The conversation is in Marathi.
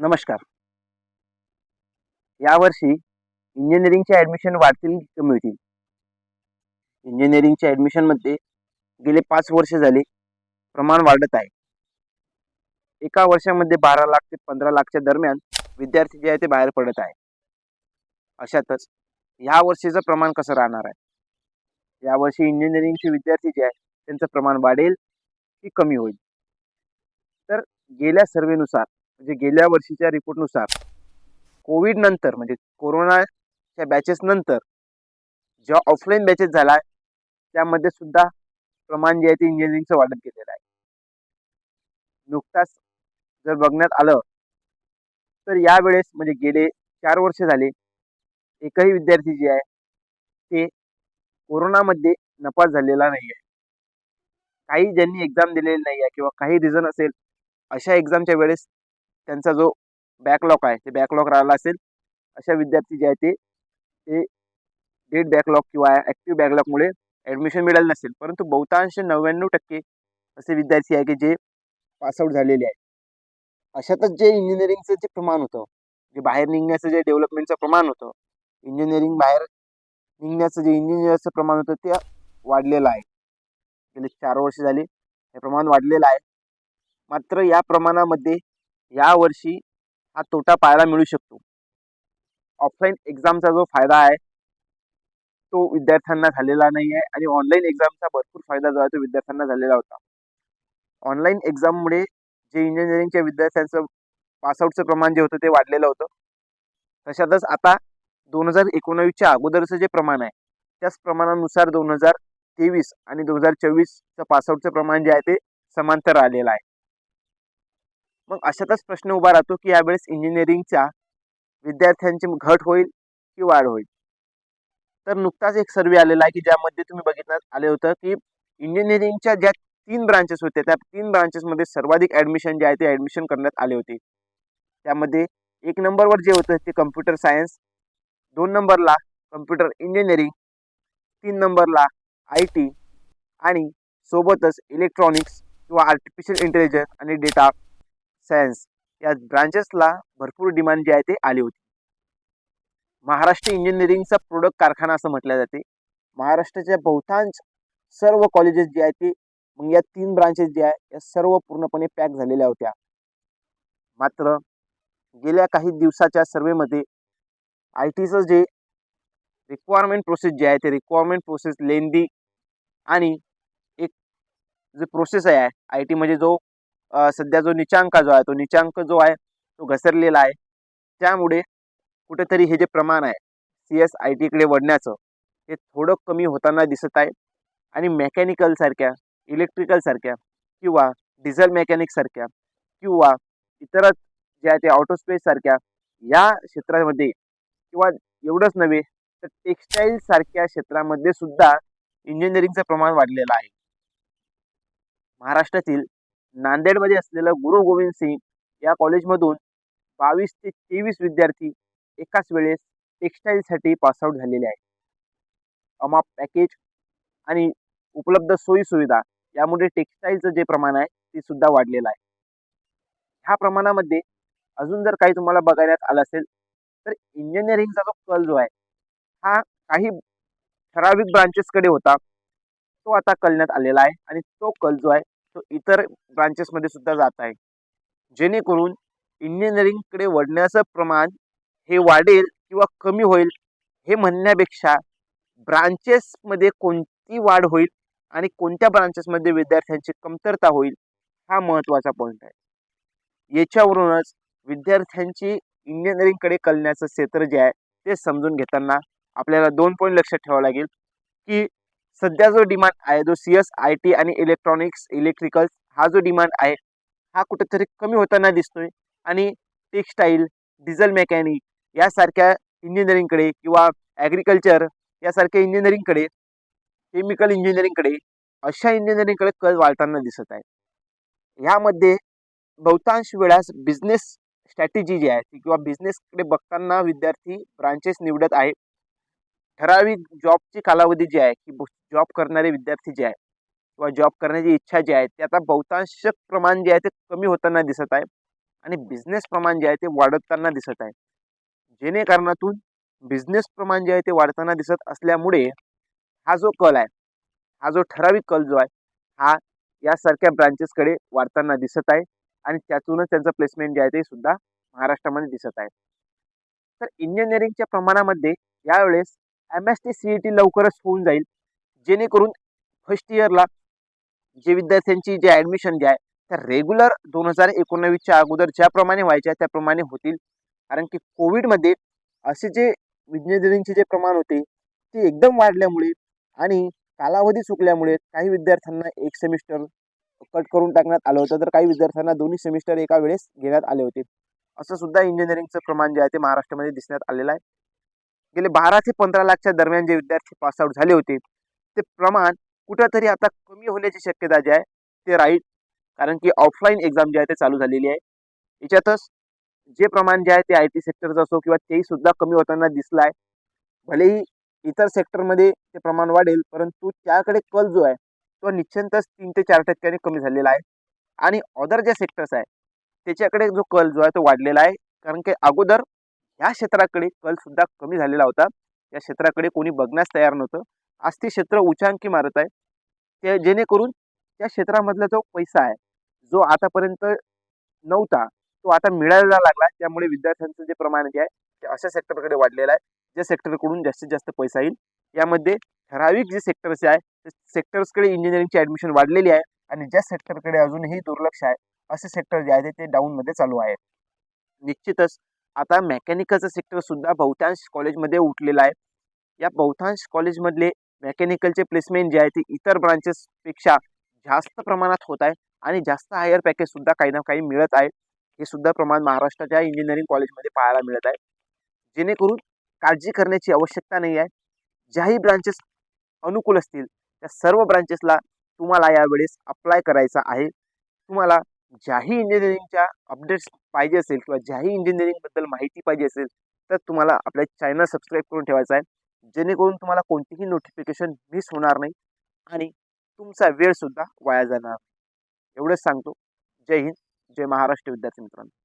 नमस्कार. यावर्षी इंजिनिअरिंगचे ॲडमिशन वाढतील की कमी होतील इंजिनिअरिंगच्या ॲडमिशनमध्ये गेले पाच वर्ष झाले प्रमाण वाढत आहे. एका वर्षामध्ये बारा लाख ते पंधरा लाखच्या दरम्यान विद्यार्थी जे आहे ते बाहेर पडत आहे अशातच ह्या वर्षीचं प्रमाण कसं राहणार आहे? यावर्षी इंजिनिअरिंगचे विद्यार्थी जे आहे त्यांचं प्रमाण वाढेल की कमी होईल? तर गेल्या सर्वेनुसार म्हणजे गेल्या वर्षीच्या रिपोर्टनुसार कोविड नंतर म्हणजे कोरोनाच्या बॅचेस नंतर ज्या ऑफलाईन बॅचेस झाला त्यामध्ये सुद्धा प्रमाण जे आहे ते इंजिनिअरिंगचं वाढत गेलेलं आहे. नुकताच जर बघण्यात आलं तर यावेळेस म्हणजे गेले चार वर्ष झाले एकही विद्यार्थी जे आहे ते कोरोनामध्ये नपास झालेला नाही आहे काही ज्यांनी एक्झाम दिलेली नाही आहे किंवा काही रिझन असेल अशा एक्झामच्या वेळेस त्यांचा जो बॅकलॉग आहे ते बॅकलॉग राहिला असेल अशा विद्यार्थी जे आहे ते ते डेट बॅकलॉग किंवा ॲक्टिव्ह बॅकलॉगमुळे ॲडमिशन मिळालं नसेल. परंतु बहुतांश नव्याण्णव टक्के असे विद्यार्थी आहे की जे पासआउट झालेले आहे अशातच जे इंजिनिअरिंगचं जे प्रमाण होतं जे बाहेर निघण्याचं जे डेव्हलपमेंटचं प्रमाण होतं इंजिनिअरिंग बाहेर निघण्याचं जे इंजिनिअरचं प्रमाण होतं ते वाढलेलं आहे. गेले चार वर्ष झाली हे प्रमाण वाढलेलं आहे. मात्र या प्रमाणामध्ये यावर्षी हा तोटा पाहायला मिळू शकतो. ऑफलाईन एक्झामचा जो फायदा आहे तो विद्यार्थ्यांना झालेला नाही आहे आणि ऑनलाईन एक्झामचा भरपूर फायदा जो आहे तो विद्यार्थ्यांना झालेला होता. ऑनलाईन एक्झाममुळे जे इंजिनिअरिंगच्या विद्यार्थ्यांचं पासआउटचं प्रमाण जे होतं ते वाढलेलं होतं. तशातच आता दोन हजार एकोणावीसच्या अगोदरचं जे प्रमाण आहे त्याच प्रमाणानुसार दोन हजार तेवीस आणि दोन हजार चोवीसचं पासआउटचं प्रमाण जे आहे ते समांतर आलेलं आहे. मग अशातच प्रश्न उभा राहतो की यावेळेस इंजिनिअरिंगच्या विद्यार्थ्यांची घट होईल की वाढ होईल? तर नुकताच एक सर्वे आलेला आहे की ज्यामध्ये तुम्ही बघितण्यात आले होतं की इंजिनिअरिंगच्या ज्या तीन ब्रांचेस होत्या त्या तीन ब्रांचेसमध्ये सर्वाधिक ॲडमिशन जे आहे ते ॲडमिशन करण्यात आले होते. त्यामध्ये एक नंबरवर जे होतं ते कम्प्युटर सायन्स दोन नंबरला कम्प्युटर इंजिनिअरिंग तीन नंबरला आय टी आणि सोबतच इलेक्ट्रॉनिक्स किंवा आर्टिफिशियल इंटेलिजन्स आणि डेटा सायन्स या ब्रांचेसला भरपूर डिमांड जी आहे ते आली होती. महाराष्ट्र इंजिनिअरिंगचा प्रोडक्ट कारखाना असं म्हटलं जाते. महाराष्ट्राच्या बहुतांश सर्व कॉलेजेस जे आहेत ते मग या तीन ब्रांचेस जे आहे या सर्व पूर्णपणे पॅक झालेल्या होत्या. मात्र गेल्या काही दिवसाच्या सर्वेमध्ये आय टीचं जे रिक्वायरमेंट प्रोसेस जे आहे ते रिक्वायरमेंट प्रोसेस लेंदी आणि एक जे प्रोसेस आहे आय टी म्हणजे जो सध्या जो निचांक जो आहे तो निचांक जो आहे तो घसरलेला आहे. त्यामुळे कुठेतरी हे जे प्रमाण आहे सी एस आय टीकडे वळण्याचं हे थोडं कमी होताना दिसत आहे. आणि मेकॅनिकलसारख्या इलेक्ट्रिकलसारख्या किंवा डिझेल मेकॅनिकसारख्या किंवा इतरच जे आहे ते ऑटोस्पेससारख्या या क्षेत्रामध्ये किंवा एवढंच नव्हे तर टेक्स्टाईलसारख्या क्षेत्रामध्ये सुद्धा इंजिनिअरिंगचं प्रमाण वाढलेलं आहे. महाराष्ट्रातील नांदेडमध्ये असलेलं गुरु गोविंद सिंग या कॉलेजमधून बावीस ते तेवीस विद्यार्थी एकाच वेळेस टेक्स्टाईलसाठी पासआउट झालेले आहेत. अमाप पॅकेज आणि उपलब्ध सोयीसुविधा यामुळे टेक्स्टाईलचं जे प्रमाण आहे ते सुद्धा वाढलेलं आहे. ह्या प्रमाणामध्ये अजून जर काही तुम्हाला बघायला आलं असेल तर इंजिनिअरिंगचा जो कल जो आहे हा काही ठराविक ब्रांचेसकडे होता तो आता कळण्यात आलेला आहे आणि तो कल जो आहे तो इतर ब्रांचेसमध्ये सुद्धा जात आहे. जेणेकरून इंजिनिअरिंगकडे वळण्याचं प्रमाण हे वाढेल किंवा कमी होईल हे म्हणण्यापेक्षा ब्रांचेसमध्ये कोणती वाढ होईल आणि कोणत्या ब्रांचेसमध्ये विद्यार्थ्यांची कमतरता होईल हा महत्त्वाचा पॉईंट आहे. याच्यावरूनच विद्यार्थ्यांची इंजिनिअरिंगकडे कळण्याचं क्षेत्र जे आहे ते समजून घेताना आपल्याला दोन पॉईंट लक्षात ठेवावं लागेल की सध्या जो डिमांड आहे जो सी एस आय टी आणि इलेक्ट्रॉनिक्स इलेक्ट्रिकल्स हा जो डिमांड आहे हा कुठेतरी कमी होताना दिसतोय. आणि टेक्स्टाईल डिझेल मेकॅनिक यासारख्या इंजिनिअरिंगकडे किंवा ॲग्रिकल्चर यासारख्या इंजिनिअरिंगकडे केमिकल इंजिनिअरिंगकडे अशा इंजिनिअरिंगकडे कल वाढताना दिसत आहे. ह्यामध्ये बहुतांश वेळास बिझनेस स्ट्रॅटेजी जी आहे ती किंवा बिझनेसकडे बघताना विद्यार्थी ब्रांचेस निवडत आहे ठराविक जॉबची कालावधी जी आहे की जॉब करणारे विद्यार्थी जे आहे किंवा जॉब करण्याची इच्छा जी आहे ते आता बहुतांश प्रमाण जे आहे ते कमी होताना दिसत आहे आणि बिझनेस प्रमाण जे आहे ते वाढताना दिसत आहे. जेणेकारणातून बिझनेस प्रमाण जे आहे ते वाढताना दिसत असल्यामुळे हा जो कल आहे हा जो ठराविक कल जो आहे हा यासारख्या ब्रांचेसकडे वाढताना दिसत आहे आणि त्यातूनच त्यांचं प्लेसमेंट जे आहे ते सुद्धा महाराष्ट्रामध्ये दिसत आहे. तर इंजिनिअरिंगच्या प्रमाणामध्ये यावेळेस M S T C E T लवकरच होऊन जाईल. जेणेकरून फर्स्ट इयरला जे विद्यार्थ्यांची जे ॲडमिशन जे आहे त्या रेग्युलर दोन हजार एकोणावीसच्या अगोदर ज्याप्रमाणे व्हायच्या त्याप्रमाणे होतील. कारण की कोविडमध्ये असे जे विज्ञानचे जे प्रमाण होते ते एकदम वाढल्यामुळे आणि कालावधी चुकल्यामुळे काही विद्यार्थ्यांना एक सेमिस्टर कट करून टाकण्यात आलं होतं तर काही विद्यार्थ्यांना दोन्ही सेमिस्टर एका वेळेस घेण्यात आले होते. असं सुद्धा इंजिनिअरिंगचं प्रमाण जे आहे ते महाराष्ट्रामध्ये दिसण्यात आलेलं आहे. गेले बारा ते पंधरा लाखच्या दरम्यान जे विद्यार्थी पासआउट झाले होते ते प्रमाण कुठंतरी आता कमी होण्याची शक्यता जी आहे ते राहील. कारण की ऑफलाईन एक्झाम जे आहे ते चालू झालेली आहे. याच्यातच जे प्रमाण जे आहे ते आय टी सेक्टरचं असो किंवा तेही सुद्धा कमी होताना दिसलं आहे. भलेही इतर सेक्टरमध्ये ते प्रमाण वाढेल परंतु त्याकडे कल जो आहे तो निश्चितच तीन ते चार टक्क्याने कमी झालेला आहे. आणि अदर जे सेक्टर्स आहे त्याच्याकडे जो कल जो आहे तो वाढलेला आहे. कारण की अगोदर ह्या क्षेत्राकडे कल सुद्धा कमी झालेला होता. या क्षेत्राकडे कोणी बघण्यास तयार नव्हतं. आज ते क्षेत्र उच्चांकी मारत आहे. ते जेणेकरून त्या क्षेत्रामधला जो पैसा आहे जो आतापर्यंत नव्हता तो आता मिळायला लागला. त्यामुळे विद्यार्थ्यांचं जे प्रमाण जे आहे ते अशा सेक्टरकडे वाढलेलं आहे ज्या सेक्टरकडून जास्तीत जास्त पैसा येईल. यामध्ये ठराविक जे सेक्टर्स आहे ते सेक्टर्सकडे इंजिनिअरिंगची ॲडमिशन वाढलेली आहे आणि ज्या सेक्टरकडे अजूनही दुर्लक्ष आहे असे सेक्टर जे आहे ते डाऊनमध्ये चालू आहे. निश्चितच आता मेकॅनिकलचं सेक्टर सुद्धा बहुतांश कॉलेजमध्ये उठलेलं आहे. या बहुतांश कॉलेजमधले मेकॅनिकलचे प्लेसमेंट जे आहे ते इतर ब्रांचेसपेक्षा जास्त प्रमाणात होत आहे आणि जास्त हायर पॅकेजसुद्धा काही ना काही मिळत आहे. हे सुद्धा प्रमाण महाराष्ट्राच्या इंजिनिअरिंग कॉलेजमध्ये पाहायला मिळत आहे. जेणेकरून काळजी करण्याची आवश्यकता नाही आहे. ज्याही ब्रांचेस अनुकूल असतील त्या सर्व ब्रांचेसला तुम्हाला यावेळेस अप्लाय करायचा आहे. तुम्हाला ज्याही इंजिनिअरिंगच्या अपडेट्स पाहिजे असेल किंवा ज्याही इंजिनिअरिंगबद्दल माहिती पाहिजे असेल तर तुम्हाला आपल्या चॅनल सबस्क्राईब करून ठेवायचा आहे. जेणेकरून तुम्हाला कोणतीही नोटिफिकेशन मिस होणार नाही आणि तुमचा वेळसुद्धा वाया जाणार एवढंच सांगतो. जय हिंद जय महाराष्ट्र विद्यार्थी मित्रांनो.